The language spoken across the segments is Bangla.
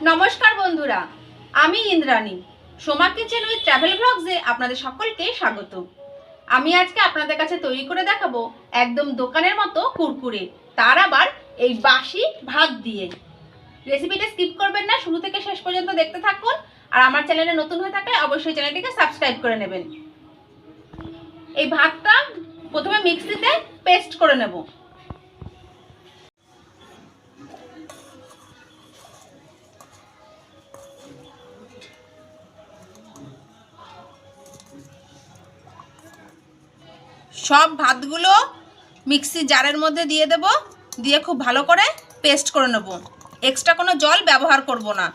নমস্কার বন্ধুরা, আমি Indrani. Soma kitchen with travel ব্লগসে আপনাদের সকলকে স্বাগত। আমি আজকে আপনাদের কাছে তৈরি করে দেখাবো একদম দোকানের মতো কুরকুরে, তার আবার এই বাসি ভাত দিয়ে। রেসিপিটা স্কিপ করবেন না, শুরু থেকে শেষ পর্যন্ত দেখতে থাকুন, আর আমার চ্যানেলে নতুন হয়ে থাকলে অবশ্যই চ্যানেলটিকে সাবস্ক্রাইব করে নেবেন। এই ভাতটা প্রথমে মিক্সিতে পেস্ট করে নেব। সব ভাতগুলো মিক্সি জারের মধ্যে দিয়ে দেব, দিয়ে খুব ভালো করে পেস্ট করে নেব। এক্সট্রা কোনো জল ব্যবহার করব না।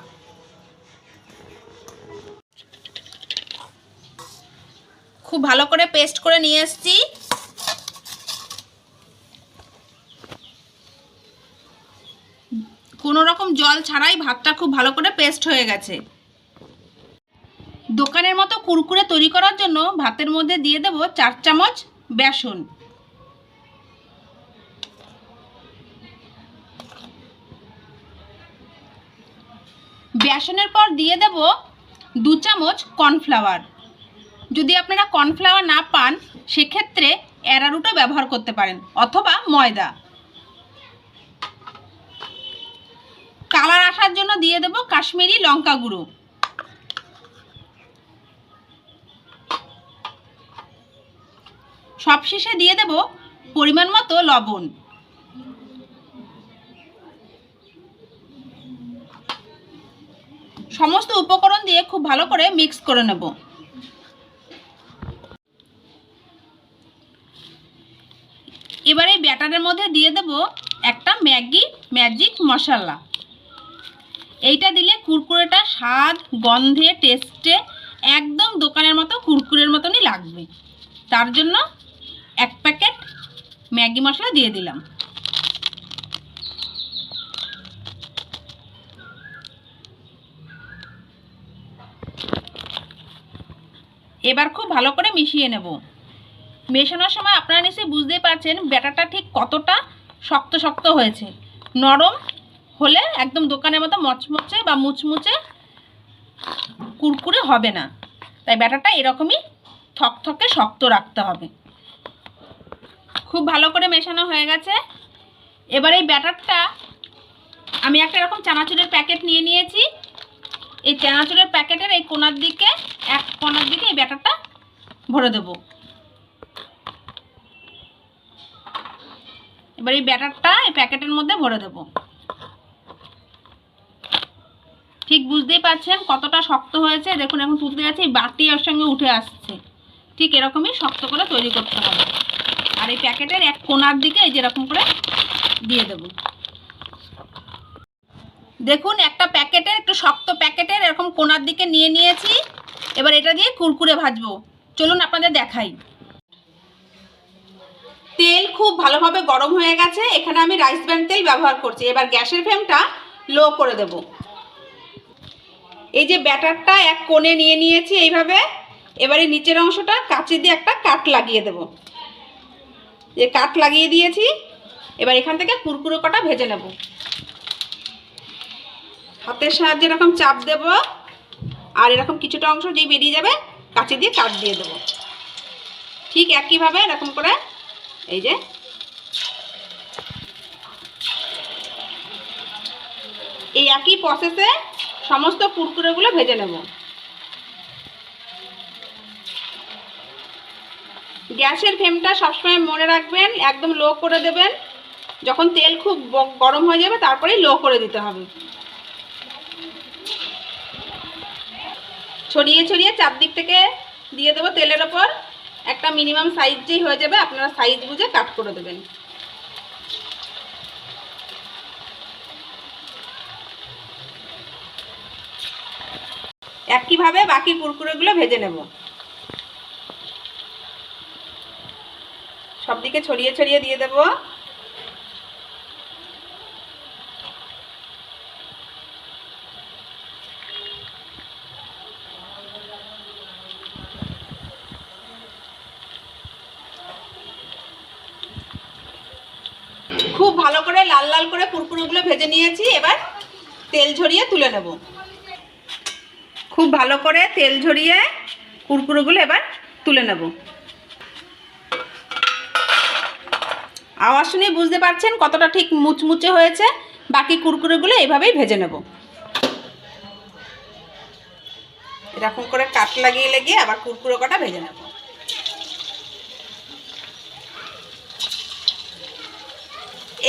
খুব ভালো করে পেস্ট করে নিয়ে এসছি। কোনো রকম জল ছাড়াই ভাতটা খুব ভালো করে পেস্ট হয়ে গেছে। দোকানের মতো কুরকুরে তৈরি করার জন্য ভাতের মধ্যে দিয়ে দেব চার চামচ বেসন। বেসনের পর দিয়ে দেব দু চামচ কর্নফ্লাওয়ার। যদি আপনারা কর্নফ্লাওয়ার না পান, সেক্ষেত্রে অ্যারারুটও ব্যবহার করতে পারেন, অথবা ময়দা। কালার আসার জন্য দিয়ে দেব কাশ্মীরি লঙ্কা গুঁড়ো। সবশেষে দিয়ে দেব পরিমাণ মতো লবণ। সমস্ত উপকরণ দিয়ে খুব ভালো করে মিক্স করে নেব। এবারে ব্যাটারের মধ্যে দিয়ে দেব একটা ম্যাগি ম্যাজিক মশলা। এইটা দিলে কুরকুরেটা স্বাদ, গন্ধে, টেস্টে একদম দোকানের মতো কুরকুরের মতনই লাগবে। তার জন্য এক প্যাকেট ম্যাগি মশলা দিয়ে দিলাম। এবার খুব ভালো করে মিশিয়ে নেব। মেশানোর সময় আপনারা নিশ্চয়ই বুঝতেই পারছেন ব্যাটারটা ঠিক কতটা শক্ত শক্ত হয়েছে। নরম হলে একদম দোকানের মতো মচমচে বা মুচমুচে কুরকুরে হবে না। তাই ব্যাটারটা এরকমই থকথকে শক্ত রাখতে হবে। খুব ভালো করে মেশানো হয়ে গেছে। এবার এই ব্যাটারটা আমি একটা এরকম চানাচুরের প্যাকেট নিয়ে নিয়েছি। এই চানাচুরের প্যাকেটের এই কোনার দিকে, এক কোনার দিকে এই ব্যাটারটা ভরে দেব। এবার এই ব্যাটারটা এই প্যাকেটের মধ্যে ভরে দেব। ঠিক বুঝতেই পারছেন কতটা শক্ত হয়েছে। দেখুন, এখন তুলতে যাচ্ছে, এই বাটি ওর সঙ্গে উঠে আসছে। ঠিক এরকমই শক্ত করে তৈরি করতে হবে। আর এই প্যাকেটের এক কোনার দিকে এই যেরকম করে দিয়ে দেব। দেখুন, একটা প্যাকেটের, একটু শক্ত প্যাকেটের এরকম কোনার দিকে নিয়ে নিয়েছি। এবার এটা দিয়ে কুরকুরে ভাজবো। চলুন আপনাদের দেখাই। তেল খুব ভালোভাবে গরম হয়ে গেছে। এখানে আমি রাইস ব্র্যান্ড তেল ব্যবহার করছি। এবার গ্যাসের ফ্লেমটা লো করে দেব। এই যে ব্যাটারটা এক কোণে নিয়ে নিয়েছি এইভাবে। এবারে নিচের অংশটা কাঁচি দিয়ে একটা কাট লাগিয়ে দেব। যে কাট লাগিয়ে দিয়েছি, এবার এখান থেকে কুরকুরো কটা ভেজে নেব। হাতের সাহায্যে এরকম চাপ দেব, আর এরকম কিছুটা অংশ যেই বেরিয়ে যাবে, কাঁচি দিয়ে কাট দিয়ে দেবো। ঠিক একইভাবে এরকম করে, এই যে। এই একই প্রসেসে সমস্ত কুরকুরেগুলো ভেজে নেব। গ্যাসের ফ্লেমটা সবসময় মনে রাখবেন, একদম লো করে দেবেন। যখন তেল খুব গরম হয়ে যাবে, তারপরেই লো করে দিতে হবে। ছড়িয়ে ছড়িয়ে চারদিক থেকে দিয়ে দেবো তেলের ওপর। একটা মিনিমাম সাইজ যেই হয়ে যাবে, আপনারা সাইজ বুঝে কাট করে দেবেন। একইভাবে বাকি কুরকুরেগুলো ভেজে নেব। সব দিকে ছড়িয়ে ছড়িয়ে দিয়ে দেব। খুব ভালো করে লাল লাল করে কুরকুরোগুলো ভেজে নিয়েছি, এবার তেল ঝরিয়ে তুলে নেব। খুব ভালো করে তেল ঝরিয়ে কুরকুরোগুলো এবার তুলে নেব। আওয়াজ শুনে বুঝতে পারছেন কতটা ঠিক মুচমুচে হয়েছে। বাকি কুরকুরেগুলো এইভাবেই ভেজে নেব। এরকম করে কাট লাগিয়ে লাগিয়ে আবার কুরকুরে কটা ভেজে নেব।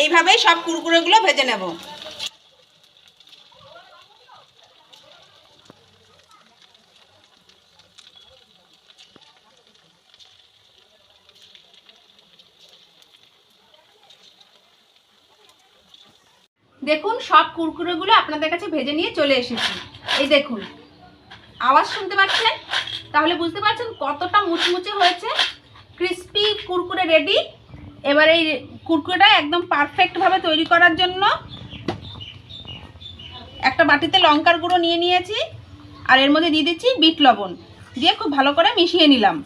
এইভাবেই সব কুরকুরেগুলো ভেজে নেব। দেখুন, সব কুরকুরেগুলো আপনাদের কাছে ভেজে নিয়ে চলে এসেছি। এই দেখুন, আওয়াজ শুনতে পাচ্ছেন? তাহলে বুঝতে পারছেন কতটা মুচমুচে হয়েছে। ক্রিস্পি কুরকুরে রেডি। এবার এই কুরকুরেটা একদম পারফেক্টভাবে তৈরি করার জন্য একটা বাটিতে লঙ্কার গুঁড়ো নিয়ে নিয়েছি। আর এর মধ্যে দিয়ে দিচ্ছি বিট লবণ। দিয়ে খুব ভালো করে মিশিয়ে নিলাম।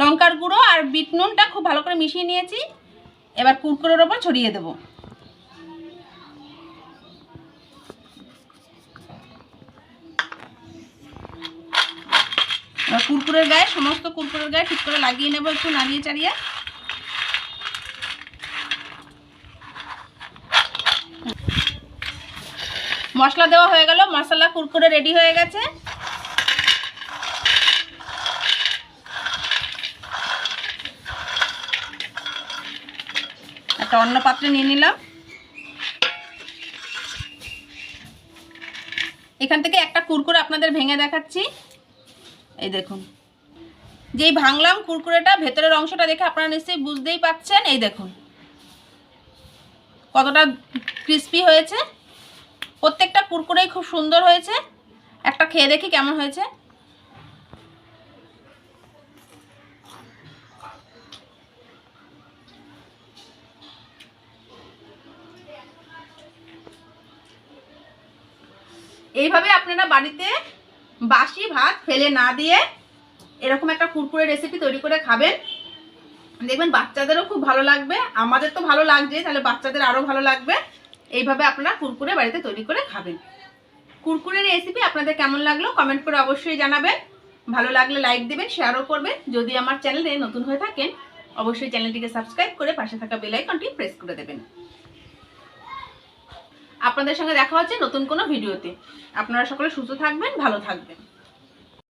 লঙ্কার গুঁড়ো আর বিট নুনটা খুব ভালো করে মিশিয়ে নিয়েছি। এবার কুরকুরের ওপর ছড়িয়ে দেব। কুরকুরের গায়ে, সমস্ত কুরকুরের গায়ে ঠিক করে লাগিয়ে নেব একটু নাড়িয়ে চাড়িয়ে। মশলা দেওয়া হয়ে গেল, মশলা কুরকুরে রেডি হয়ে গেছে। একটা অন্য পাত্রে নিয়ে নিলাম। এখান থেকে একটা কুরকুরে আপনাদের ভেঙে দেখাচ্ছি। এই দেখুন। যেই ভাঙলাম কুরকুরেটা, ভেতরের অংশটা দেখে আপনারা নিশ্চয়ই বুঝতেই পাচ্ছেন। এই দেখুন। কতটা ক্রিস্পি হয়েছে। প্রত্যেকটা কুরকুরেই খুব সুন্দর হয়েছে। একটা খেয়ে দেখি কেমন হয়েছে। এইভাবে আপনারা বাড়িতে বাসি ভাত ফেলে না দিয়ে এরকম একটা কুরকুরে রেসিপি তৈরি করে খাবেন। দেখবেন বাচ্চাদেরও খুব ভালো লাগবে। আমাদের তো ভালো লাগছে, তাহলে বাচ্চাদের আরও ভালো লাগবে। এইভাবে আপনারা কুরকুরে বাড়িতে তৈরি করে খাবেন। কুরকুরের রেসিপি আপনাদের কেমন লাগল কমেন্ট করে অবশ্যই জানাবেন। ভালো লাগলে লাইক দেবেন শেয়ারও করবেন। যদি আমার চ্যানেলে নতুন হয়ে থাকেন, অবশ্যই চ্যানেলটিকে সাবস্ক্রাইব করে পাশে থাকা বেল আইকনটি প্রেস করে দেবেন। আপনাদের সঙ্গে দেখা হচ্ছে নতুন কোনো ভিডিওতে। আপনারা সকলে সুস্থ থাকবেন ভালো থাকবেন।